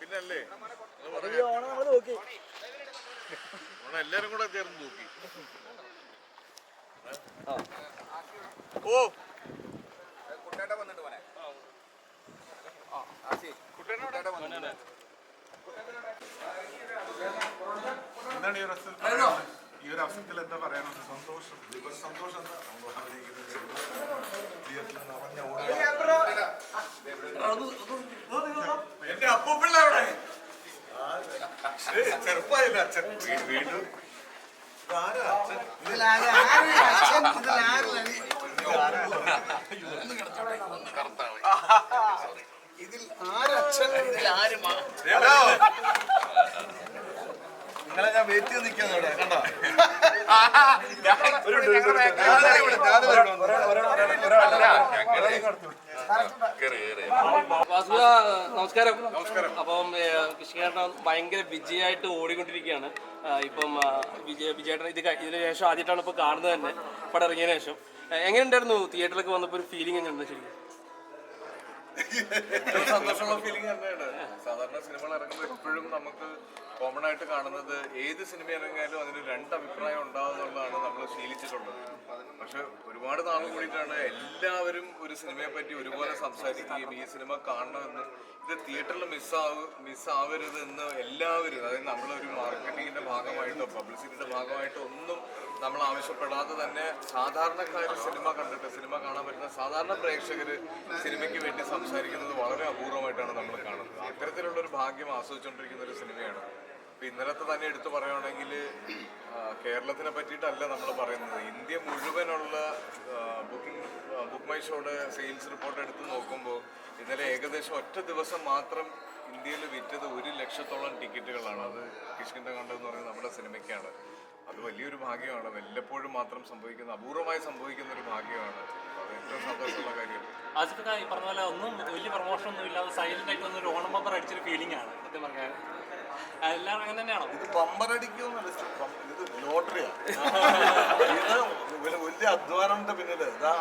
പിന്നല്ലേ? ഈ ഓണം നമ്മൾ നോക്കി. ഓണം എല്ലാരും കൂടെ ചേർന്ന് നോക്കി. ഓ. എന്താണ് ഈ ഒരു? ഈ ഒരു അവസരത്തിൽ എന്താ പറയാനുള്ളത്? സന്തോഷം. സന്തോഷം എന്താ? നിറഞ്ഞ ഓടുക ചെറുപ്പായില്ല അച്ഛൻ. വീണ്ടും ആരും ഇതിൽ ആരച്ഛൻ ഇതിൽ ഹലോ. നിങ്ങളെ ഞാൻ വെയിറ്റ് ചെയ്ത് നിൽക്കാന്ന് ഇവിടെ കണ്ടോ? വാസുദ നമസ്കാരം. നമസ്കാരം. അപ്പം കൃഷികേട്ടൻ ഭയങ്കര വിജയമായിട്ട് ഓടിക്കൊണ്ടിരിക്കുകയാണ്. ഇപ്പം വിജയ വിജയേട്ടൻ ഇത് ഇതിന് ശേഷം ആദ്യമായിട്ടാണ് ഇപ്പൊ കാണുന്നത് തന്നെ. പടം ഇറങ്ങിയതിന് ശേഷം. എങ്ങനെ ഉണ്ടായിരുന്നു തിയേറ്ററിലേക്ക് വന്നപ്പോൾ ഒരു ഫീലിംഗ് എങ്ങനെ ശരിക്കും? സന്തോഷമുള്ള ഫീലിംഗ് തന്നെയാണ്. സാധാരണ സിനിമകൾ ഇറങ്ങുമ്പോൾ എപ്പോഴും നമുക്ക് കോമൺ ആയിട്ട് കാണുന്നത് ഏത് സിനിമ ഇറങ്ങിയാലും അതിന് രണ്ട് അഭിപ്രായം ഉണ്ടാവുന്നുള്ളതാണ് നമ്മൾ ശീലിച്ചിട്ടുള്ളത്. പക്ഷെ ഒരുപാട് നാൾ കൂടിയിട്ടാണ് എല്ലാവരും ഒരു സിനിമയെ പറ്റി ഒരുപോലെ സംസാരിക്കുകയും ഈ സിനിമ കാണണമെന്ന്. ഇത് തിയേറ്ററിൽ മിസ്സാവ് മിസ്സാവരുത് എന്ന് എല്ലാവരും അതായത് നമ്മളൊരു മാർക്കറ്റിങ്ങിന്റെ ഭാഗമായിട്ടോ പബ്ലിസിറ്റിയുടെ ഭാഗമായിട്ടോ ഒന്നും നമ്മൾ ആവശ്യപ്പെടാതെ തന്നെ സാധാരണക്കാർ സിനിമ കണ്ടിട്ട് സിനിമ കാണാൻ പറ്റുന്ന സാധാരണ പ്രേക്ഷകർ സിനിമയ്ക്ക് വേണ്ടി സംസാരിക്കുന്നത് വളരെ അപൂർവമായിട്ടാണ് നമ്മൾ കാണുന്നത്. അത്തരത്തിലുള്ള ഒരു ഭാഗ്യം ആസ്വദിച്ചുകൊണ്ടിരിക്കുന്ന ഒരു സിനിമയാണ്. ഇപ്പം ഇന്നലത്തെ തന്നെ എടുത്തു പറയുകയാണെങ്കിൽ കേരളത്തിനെ പറ്റിയിട്ടല്ല നമ്മൾ പറയുന്നത്. ഇന്ത്യ മുഴുവനുള്ള ബുക്കിംഗ് ബുക്ക് മൈ ഷോയുടെ സെയിൽസ് റിപ്പോർട്ട് എടുത്ത് നോക്കുമ്പോൾ ഇന്നലെ ഏകദേശം ഒറ്റ ദിവസം മാത്രം ഇന്ത്യയിൽ വിറ്റത് ഒരു ലക്ഷത്തോളം ടിക്കറ്റുകളാണ്. അത് കിഷ്കിന്റെ കണ്ടെന്ന് പറയുന്നത് നമ്മുടെ സിനിമയ്ക്കാണ്. അത് വലിയൊരു ഭാഗ്യമാണ്. വല്ലപ്പോഴും മാത്രം സംഭവിക്കുന്ന അപൂർവമായി സംഭവിക്കുന്ന ഒരു ഭാഗ്യമാണ്. അത് ഏറ്റവും സന്തോഷമുള്ള കാര്യം. ആസിഫിക്ക ഈ പറഞ്ഞ പോലെ ഒന്നും വലിയ പ്രൊമോഷൻ ഒന്നും ഇല്ലാതെ സൈലന്റ് ആയിട്ട് വന്നൊരു ഓണം ബമ്പർ അടിച്ചൊരു ഫീലിംഗ് ആണ്. സത്യം പറഞ്ഞാൽ എല്ലാവരും അങ്ങനെ തന്നെയാണോ? ഇത് ഇത് ഇത് വലിയ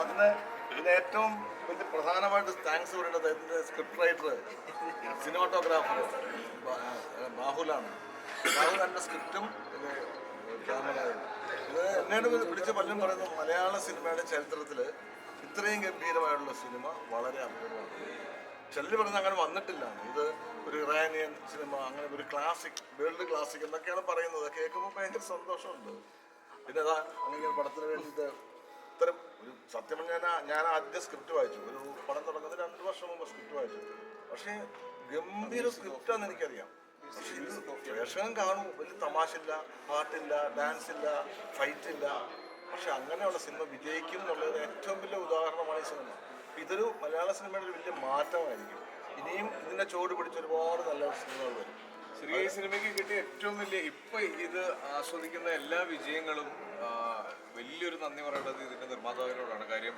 അതിന് ഇതിന് ഏറ്റവും വലിയ പ്രധാനമായിട്ട് താങ്ക്സ് പറയേണ്ടത് ഇതിന്റെ സ്ക്രിപ്റ്റ് റൈറ്റർ സിനിമാറ്റോഗ്രാഫർ ബാഹുലാണ്. ബാഹുൽ സ്ക്രിപ്റ്റും ഇത് എന്നോട് പിടിച്ച പലരും പറയുന്നു മലയാള സിനിമയുടെ ചരിത്രത്തിൽ ഇത്രയും ഗംഭീരമായിട്ടുള്ള സിനിമ വളരെ അപൂർവമാണ്. ചിലർ പറഞ്ഞ അങ്ങനെ വന്നിട്ടില്ല ഇത് ഒരു ഇറാനിയൻ സിനിമ അങ്ങനെ ഒരു ക്ലാസിക് വേൾഡ് ക്ലാസിക് എന്നൊക്കെയാണ് പറയുന്നത്. കേൾക്കുമ്പോൾ ഭയങ്കര സന്തോഷമുണ്ട്. പിന്നെ അതാ അങ്ങനെ പടത്തിന് വേണ്ടിയിട്ട് ഇത്തരം ഒരു സത്യം ഞാൻ ഞാൻ ആദ്യം സ്ക്രിപ്റ്റ് വായിച്ചു. ഒരു പടം തുടങ്ങുന്നത് രണ്ട് വർഷം മുമ്പ് സ്ക്രിപ്റ്റ് വായിച്ചു. പക്ഷേ ഗംഭീര സ്ക്രിപ്റ്റാന്ന് എനിക്കറിയാം. പ്രേക്ഷകൻ കാണും വലിയ തമാശയില്ല പാട്ടില്ല ഡാൻസ് ഇല്ല ഫൈറ്റ് ഇല്ല പക്ഷെ അങ്ങനെയുള്ള സിനിമ വിജയിക്കും എന്നുള്ളത് ഏറ്റവും വലിയ ഉദാഹരണമാണ് ഈ സിനിമ. ഇതൊരു മലയാള സിനിമയുടെ ഒരു വലിയ മാറ്റമായിരിക്കും. ഇനിയും ഇതിന്റെ ചോട് പിടിച്ച ഒരുപാട് നല്ല സിനിമകൾ വരും. ശ്രീ ഈ സിനിമയ്ക്ക് കിട്ടിയ ഏറ്റവും വലിയ ഇപ്പൊ ഇത് ആസ്വദിക്കുന്ന എല്ലാ വിജയങ്ങളും വലിയൊരു നന്ദി പറയേണ്ടത് ഇതിന്റെ നിർമ്മാതാവിനോടാണ്. കാര്യം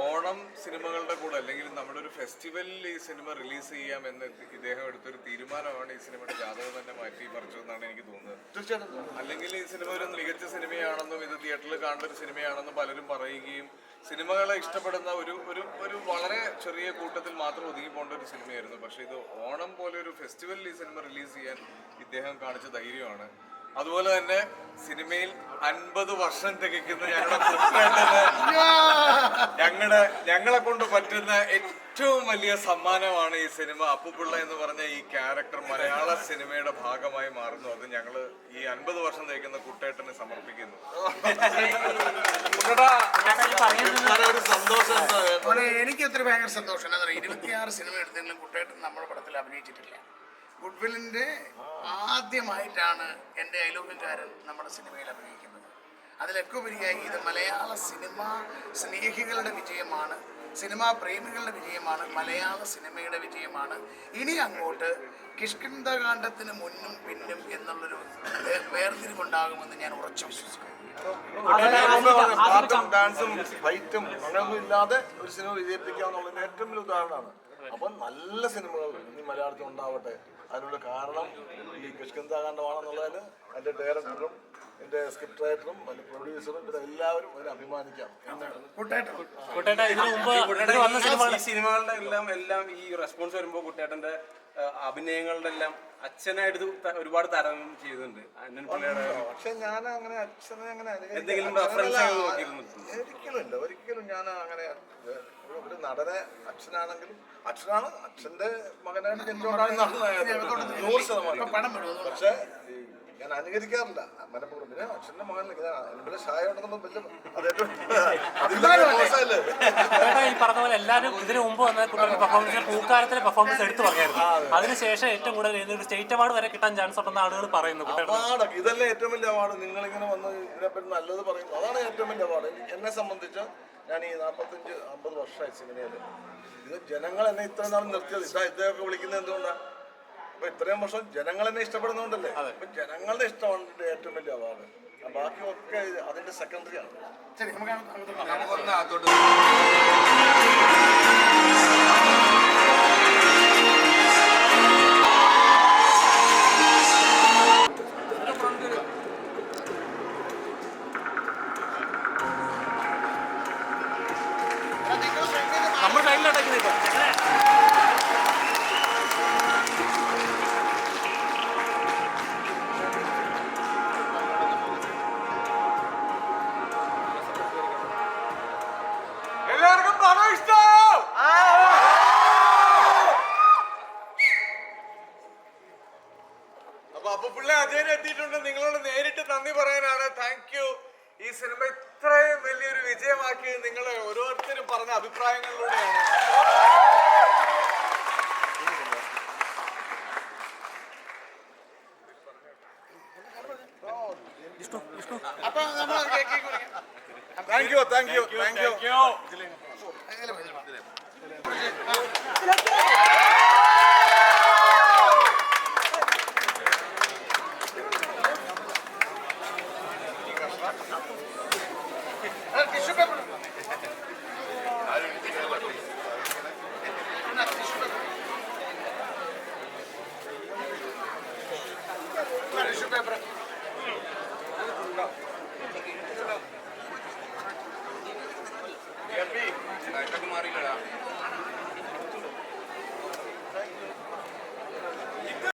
ഓണം സിനിമകളുടെ കൂടെ അല്ലെങ്കിൽ നമ്മുടെ ഒരു ഫെസ്റ്റിവലിൽ ഈ സിനിമ റിലീസ് ചെയ്യാം എന്ന് ഇദ്ദേഹം എടുത്തൊരു തീരുമാനമാണ് ഈ സിനിമയുടെ ജാതകം തന്നെ മാറ്റി പറിച്ചതെന്നാണ് എനിക്ക് തോന്നുന്നത്. തീർച്ചയായിട്ടും. അല്ലെങ്കിൽ ഈ സിനിമ ഒരു മികച്ച സിനിമയാണെന്നും ഇത് തിയേറ്ററിൽ കാണുന്ന ഒരു സിനിമയാണെന്നും പലരും പറയുകയും സിനിമകളെ ഇഷ്ടപ്പെടുന്ന ഒരു ഒരു ഒരു വളരെ ചെറിയ കൂട്ടത്തിൽ മാത്രം ഒതുങ്ങി പോകേണ്ട ഒരു സിനിമയായിരുന്നു. പക്ഷേ ഇത് ഓണം പോലെ ഒരു ഫെസ്റ്റിവലിൽ ഈ സിനിമ റിലീസ് ചെയ്യാൻ ഇദ്ദേഹം കാണിച്ച ധൈര്യമാണ്. അതുപോലെ തന്നെ സിനിമയിൽ അൻപത് വർഷം തികക്കുന്ന ഞങ്ങളുടെ കുട്ടേട്ടന് ഞങ്ങളുടെ ഞങ്ങളെ കൊണ്ട് പറ്റുന്ന ഏറ്റവും വലിയ സമ്മാനമാണ് ഈ സിനിമ. അപ്പുപിള്ള എന്ന് പറഞ്ഞ ഈ ക്യാരക്ടർ മലയാള സിനിമയുടെ ഭാഗമായി മാറുന്നു. അത് ഞങ്ങൾ ഈ അൻപത് വർഷം തേക്കുന്ന കുട്ടേട്ടന് സമർപ്പിക്കുന്നു. എനിക്ക് ഒത്തിരി ഭയങ്കര സന്തോഷം. ഇരുപത്തിയാറ് സിനിമ എടുത്തെങ്കിലും കുട്ടേട്ടൻ നമ്മുടെ പടത്തിൽ അഭിനയിച്ചിട്ടില്ല. ഗുഡ്വില്ലിന്റെ ആദ്യമായിട്ടാണ് എന്റെ അയലോകക്കാരൻ നമ്മുടെ സിനിമയിൽ അഭിനയിക്കുന്നത്. അതിലൊക്കെ ഉപരിയായി ഇത് മലയാള സിനിമ സ്നേഹികളുടെ വിജയമാണ് സിനിമാ പ്രേമികളുടെ വിജയമാണ് മലയാള സിനിമയുടെ വിജയമാണ്. ഇനി അങ്ങോട്ട് കിഷ്കിന്ധകാന്ഡത്തിന് മുന്നും പിന്നും എന്നുള്ളൊരു വേർതിരിവുണ്ടാകുമെന്ന് ഞാൻ ഉറച്ചു വിശ്വസിക്കുന്നു. പാട്ടും ഡാൻസും ഫൈറ്റും അങ്ങനെയൊന്നും ഇല്ലാതെ ഒരു സിനിമ വിജയിപ്പിക്കാന്നുള്ളത് ഏറ്റവും വലിയ ഉദാഹരണമാണ്. അപ്പൊ നല്ല സിനിമകൾ ഇനി മലയാളത്തിൽ ഉണ്ടാവട്ടെ. അതിനുള്ള കാരണം ഈ കിഷ്കിന്ദകാന്ഡമാണെന്നുള്ളതിന് അതിന്റെ ഡയറക്ടറും എന്റെ സ്ക്രിപ്റ്റ് റൈറ്ററും അതിന്റെ പ്രൊഡ്യൂസറും ഇവരെ എല്ലാവരും അവരെ അഭിമാനിക്കാം. കുട്ടേട്ട ഇതിനു മുമ്പ് വന്ന സിനിമ ഈ സിനിമകളുടെ എല്ലാം എല്ലാം ഈ റെസ്പോൺസ് വരുമ്പോൾ കുട്ടേട്ടന്റെ അഭിനയങ്ങളുടെ എല്ലാം അച്ഛനായിട്ട് ഇത് ത- ഒരുപാട് താരതമ്യം ചെയ്തിട്ടുണ്ട്. അന്നൻ പിള്ളയുടെ പക്ഷെ ഞാൻ അങ്ങനെ അച്ഛനെ അങ്ങനെ അനുകരിക്കാൻ- എന്തെങ്കിലും അച്ഛനല്ല, reference ഒക്കെ നോക്കിയിരുന്നിട്ടുണ്ടോ? ഒരിക്കലും ഒരിക്കലും ഞാൻ അങ്ങനെ ഒരു- ഒരു നടനെ അച്ഛനാണെങ്കിലും അച്ഛനാണ് അച്ഛന്റെ മകനായിട്ട് എന്തുകൊണ്ടാണ് നടന്നത് നൂറ് ശതമാനം പക്ഷേ ഈ ഞാൻ അനുകരിക്കാറില്ല മനപ്പുറം പിന്നെ അച്ഛന്റെ മകൻ എന്റെ ഉണ്ടെന്നൊന്നും വലിയ ഈ പറഞ്ഞ പോലെ എല്ലാവരും ഇതിനു മുമ്പ് വന്ന കുട്ടികളുടെ പെർഫോമൻസിന് പൂക്കാലത്തിലെ പെർഫോമൻസ് എടുത്തു പറയായിരുന്നു അതിനുശേഷം ഏറ്റവും കൂടുതൽ സ്റ്റേറ്റ് അവാർഡ് വരെ കിട്ടാൻ ചാൻസ് ഉണ്ടെന്ന് ആളുകൾ പറയുന്നു ഇതല്ലേ ഏറ്റവും വലിയ അവാർഡ്. നിങ്ങളിങ്ങനെ വന്ന് ഇതിനെപ്പറ്റി നല്ലത് പറയുന്നു. അതാണ് ഏറ്റവും വലിയ അവാർഡ്. എന്നെ സംബന്ധിച്ച് ഞാൻ ഈ നാൽപ്പത്തഞ്ച് അമ്പത് വർഷമായി സിനിമയിൽ ഇത് ജനങ്ങൾ എന്നെ ഇത്ര നാൾ നിർത്തിയത്. ഇതാ ഇതൊക്കെ വിളിക്കുന്നത് എന്തുകൊണ്ടാണ് അപ്പൊ ഇത്രയും വർഷം ജനങ്ങൾ എന്നെ ഇഷ്ടപ്പെടുന്നോണ്ടല്ലേ അപ്പൊ ജനങ്ങളുടെ ഇഷ്ടമാണ് ഏറ്റവും വലിയ അവാർഡ്. ബാക്കിയൊക്കെ അതിന്റെ സെക്കൻഡറിയാണ് ശരി നമുക്ക്. നമുക്കൊന്ന് പറയാനാണ്. താങ്ക് യു ഈ സിനിമ ഇത്രയും വലിയൊരു വിജയമാക്കിയത് നിങ്ങൾ ഓരോരുത്തരും പറഞ്ഞ അഭിപ്രായങ്ങളിലൂടെയാണ്. Thank you thank you thank you